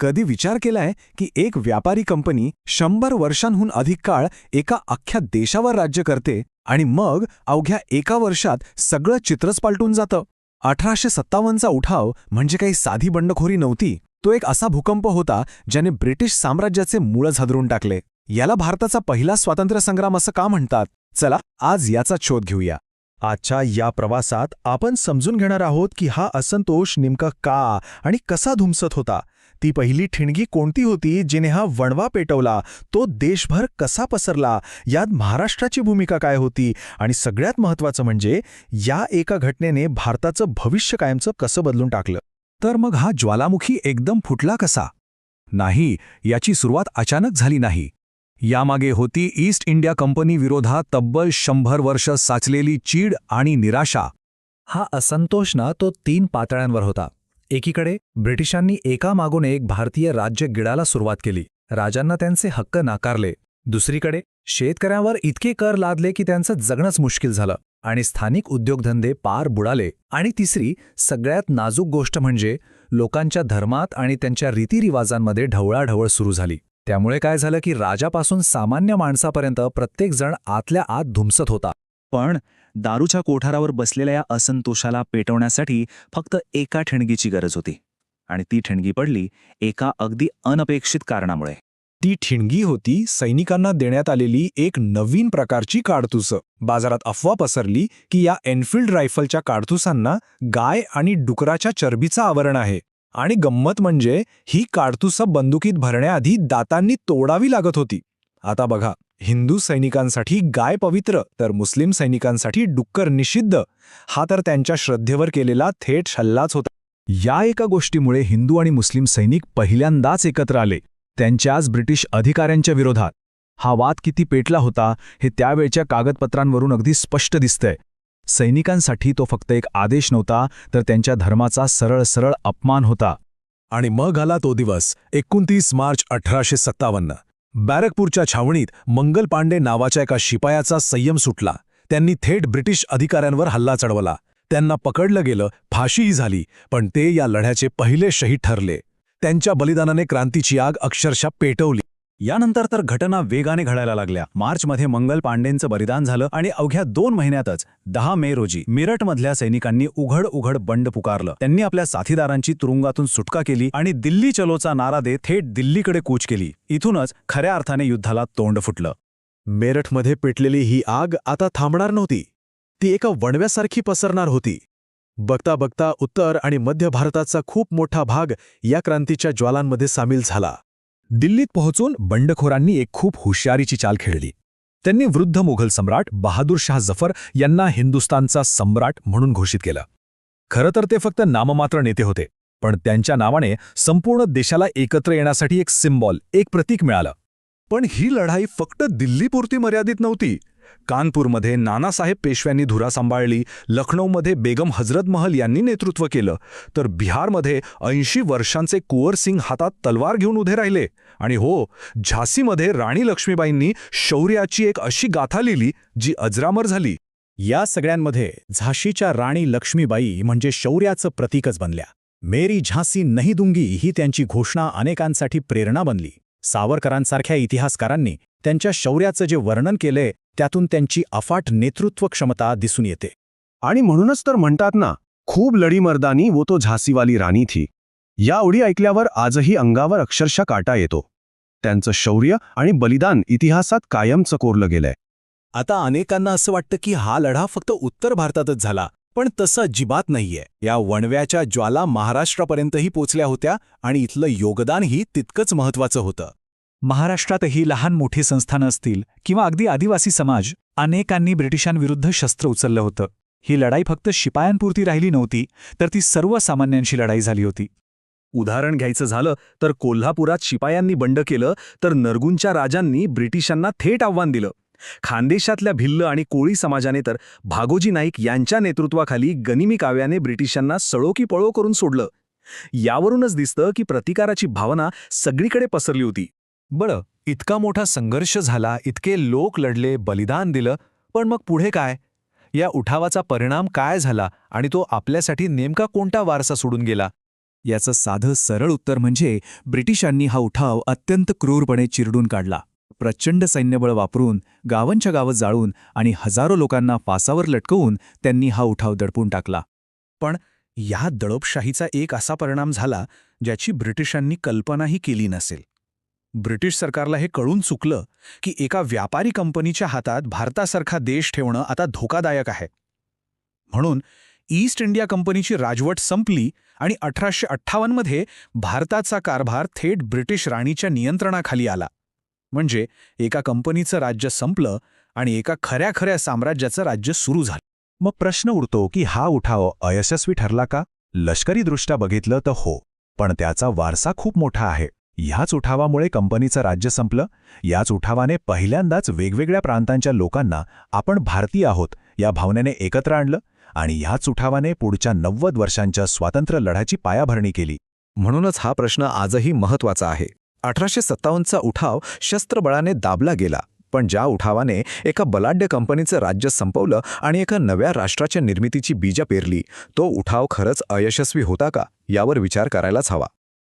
कधी विचार केलाय की एक व्यापारी कंपनी शंभर वर्षांहून अधिक काळ एका अख्ख्या देशावर राज्य करते आणि मग अवघ्या एका वर्षात सगळं चित्रच पालटून जातं? अठराशे सत्तावन्नचा उठाव म्हणजे काही साधी बंडखोरी नव्हती. तो एक असा भूकंप होता ज्याने ब्रिटिश साम्राज्याचे मूळच हदरून टाकले. याला भारताचा पहिला स्वातंत्र्य संग्राम असं का म्हणतात? चला आज याचा शोध घेऊया. आजच्या या प्रवासात आपण समजून घेणार आहोत की हा असंतोष नेमका का आणि कसा धुमसत होता. ती पहिली ठिणगी कोणती होती जिने हा वणवा पेटवला? तो देशभर कसा पसरला? यात महाराष्ट्राची भूमिका काय होती? आणि सगळ्यात महत्त्वाचं म्हणजे या एका घटनेने भारताचं भविष्य कायमचं कसं बदलून टाकलं? तर मग हा ज्वालामुखी एकदम फुटला कसा? नाही याची सुरुवात अचानक झाली नाही. यामागे होती ईस्ट इंडिया कंपनी विरोधात तब्बल शंभर वर्ष साचलेली चीड आणि निराशा. हा असंतोष ना तो तीन पातळ्यांवर होता. एकीकडे ब्रिटिशांनी एकामागून एक भारतीय राज्य गिळायला सुरुवात केली. राजांना त्यांचे हक्क नाकारले. दुसरीकडे शेतकऱ्यांवर इतके कर लादले की त्यांचं जगणंच मुश्किल झालं आणि स्थानिक उद्योगधंदे पार बुडाले. आणि तिसरी सगळ्यात नाजूक गोष्ट म्हणजे लोकांच्या धर्मात आणि त्यांच्या रीतिरिवाजांमध्ये ढवळाढवळ सुरू झाली. त्यामुळे काय झालं की राजापासून सामान्य माणसापर्यंत प्रत्येकजण आतल्या आत धुमसत होता. पण दारूच्या कोठारावर बसलेल्या या असंतोषाला पेटवण्यासाठी फक्त एका ठिणगीची गरज होती आणि ती ठिणगी पडली एका अगदी अनपेक्षित कारणामुळे. ती ठिणगी होती सैनिकांना देण्यात आलेली एक नवीन प्रकारची काडतूस. बाजारात अफवा पसरली की या एनफिल्ड रायफलच्या काडतुसांना गाय आणि डुकराच्या चरबीचं आवरण आहे आणि गंमत म्हणजे ही काडतुसं बंदुकीत भरण्याआधी दातांनी तोडावी लागत होती. आता बघा हिंदू सैनिकांसाठी गाय पवित्र तर मुस्लिम सैनिकांसाठी डुक्कर निषिद्ध. हा तर त्यांच्या श्रद्धेवर केलेला थेट हल्लाच होता. या एका गोष्टीमुळे हिंदू आणि मुस्लिम सैनिक पहिल्यांदाच एकत्र आले. त्यांच्याच ब्रिटिश अधिकाऱ्यांच्या विरोधात. हा वाद किती पेटला होता हे त्यावेळच्या कागदपत्रांवरून अगदी स्पष्ट दिसतंय. सैनिकांसाठी तो फक्त एक आदेश नव्हता तर त्यांच्या धर्माचा सरळ सरळ अपमान होता. आणि मग आला तो दिवस एकोणतीस मार्च अठराशे सत्तावन्न. बॅरकपूरच्या छावणीत मंगल पांडे नावाच्या एका शिपायाचा संयम सुटला. त्यांनी थेट ब्रिटिश अधिकाऱ्यांवर हल्ला चढवला. त्यांना पकडलं गेलं फाशीही झाली पण ते या लढ्याचे पहिले शहीद ठरले. त्यांच्या बलिदानाने क्रांतीची आग अक्षरशः पेटवली. यानंतर तर घटना वेगाने घडायला लागल्या. मार्चमध्ये मंगल पांडेंचं बलिदान झालं आणि अवघ्या दोन महिन्यातच दहा मे रोजी मिरटमधल्या सैनिकांनी उघड उघड बंड पुकारलं. त्यांनी आपल्या साथीदारांची तुरुंगातून सुटका केली आणि दिल्ली चलोचा नारा देत थेट दिल्लीकडे कूच केली. इथूनच खऱ्या अर्थाने युद्धाला तोंड फुटलं. मेरठमध्ये पेटलेली ही आग आता थांबणार नव्हती. ती एका वणव्यासारखी पसरणार होती. बघता बघता उत्तर आणि मध्य भारताचा खूप मोठा भाग या क्रांतीच्या ज्वालांमध्ये सामील झाला. दिल्लीत पोहोचून बंडखोरांनी एक खूप हुशारीची चाल खेळली. त्यांनी वृद्ध मुघल सम्राट बहादूर शाह जफर यांना हिंदुस्तानचा सम्राट म्हणून घोषित केलं. खरं तर ते फक्त नाममात्र नेते होते पण त्यांच्या नावाने संपूर्ण देशाला एकत्र येण्यासाठी एक सिम्बॉल एक प्रतीक मिळालं. पण ही लढाई फक्त दिल्लीपुरती मर्यादित नव्हती कानपूरमध्ये नानासाहेब पेशव्यांनी धुरा सांभाळली लखनौमध्ये बेगम हजरत महल यांनी नेतृत्व केलं तर बिहारमध्ये ऐंशी वर्षांचे कुंवर सिंग हातात तलवार घेऊन उभे राहिले. आणि हो झाशीमध्ये राणी लक्ष्मीबाईंनी शौर्याची एक अशी गाथा लिहिली जी अजरामर झाली. या सगळ्यांमध्ये झाशीच्या राणी लक्ष्मीबाई म्हणजे शौर्याचं प्रतीकच बनल्या. मेरी झासी नाही दुंगी ही त्यांची घोषणा अनेकांसाठी प्रेरणा बनली. सावरकरांसारख्या इतिहासकारांनी त्यांच्या शौर्याचं जे वर्णन केलंय त्यातून त्यांची अफाट नेतृत्व क्षमता दिसून येते. आणि म्हणूनच तर म्हणतात ना खूप लढी मर्दानी वो तो झासीवाली राणी थी. या ओढी ऐकल्यावर आजही अंगावर अक्षरशः काटा येतो. त्यांचं शौर्य आणि बलिदान इतिहासात कायमचं कोरलं गेलंय. आता अनेकांना असं वाटतं की हा लढा फक्त उत्तर भारतातच झाला पण तसं अजिबात नाहीये. या वणव्याच्या ज्वाला महाराष्ट्रापर्यंतही पोचल्या होत्या आणि इथलं योगदानही तितकंच महत्वाचं होतं. महाराष्ट्रातही लहान मोठी संस्थानं असतील किंवा अगदी आदिवासी समाज अनेकांनी ब्रिटिशांविरुद्ध शस्त्र उचललं होतं. ही लढाई फक्त शिपायांपुरती राहिली नव्हती तर ती सर्वसामान्यांशी लढाई झाली होती. उदाहरण घ्यायचं झालं तर कोल्हापुरात शिपायांनी बंड केलं तर नरगुंच्या राजांनी ब्रिटिशांना थेट आव्हान दिलं. खानदेशातल्या भिल्ल आणि कोळी समाजाने तर भागोजी नाईक यांच्या नेतृत्वाखाली गनिमी काव्याने ब्रिटिशांना सळोकी पळो करून सोडलं. यावरूनच दिसतं की प्रतिकाराची भावना सगळीकडे पसरली होती. बरं इतका मोठा संघर्ष झाला इतके लोक लढले बलिदान दिलं पण मग पुढे काय? या उठावाचा परिणाम काय झाला आणि तो आपल्यासाठी नेमका कोणता वारसा सोडून गेला? याचं साधं सरळ उत्तर म्हणजे ब्रिटिशांनी हा उठाव अत्यंत क्रूरपणे चिरडून काढला. प्रचंड सैन्यबळ वापरून गावांच्या गावं जाळून आणि हजारो लोकांना फासावर लटकवून त्यांनी हा उठाव दडपून टाकला. पण या दडपशाहीचा एक असा परिणाम झाला ज्याची ब्रिटिशांनी कल्पनाही केली नसेल. ब्रिटिश सरकारला हे कळून चुकलं की एका व्यापारी कंपनीच्या हातात भारतासारखा देश ठेवणं आता धोकादायक आहे. म्हणून ईस्ट इंडिया कंपनीची राजवट संपली आणि अठराशे अठ्ठावन्नमध्ये भारताचा कारभार थेट ब्रिटिश राणीच्या नियंत्रणाखाली आला. म्हणजे एका कंपनीचं राज्य संपलं आणि एका खऱ्या खऱ्या साम्राज्याचं राज्य सुरू झालं. मग प्रश्न उरतो की हा उठाव अयशस्वी ठरला का? लष्करीदृष्ट्या बघितलं तर हो पण त्याचा वारसा खूप मोठा आहे. ह्याच उठावामुळे कंपनीचं राज्य संपलं. याच उठावाने पहिल्यांदाच वेगवेगळ्या प्रांतांच्या लोकांना आपण भारतीय आहोत या भावनेने एकत्र आणलं आणि ह्याच उठावाने पुढच्या नव्वद वर्षांच्या स्वातंत्र्य लढ्याची पायाभरणी केली. म्हणूनच हा प्रश्न आजही महत्त्वाचा आहे. अठराशे सत्तावन्नचा उठाव शस्त्रबळाने दाबला गेला पण ज्या उठावाने एका बलाढ्य कंपनीचं राज्य संपवलं आणि एका नव्या राष्ट्राच्या निर्मितीची बीजा पेरली तो उठाव खरंच अयशस्वी होता का यावर विचार करायलाच हवा.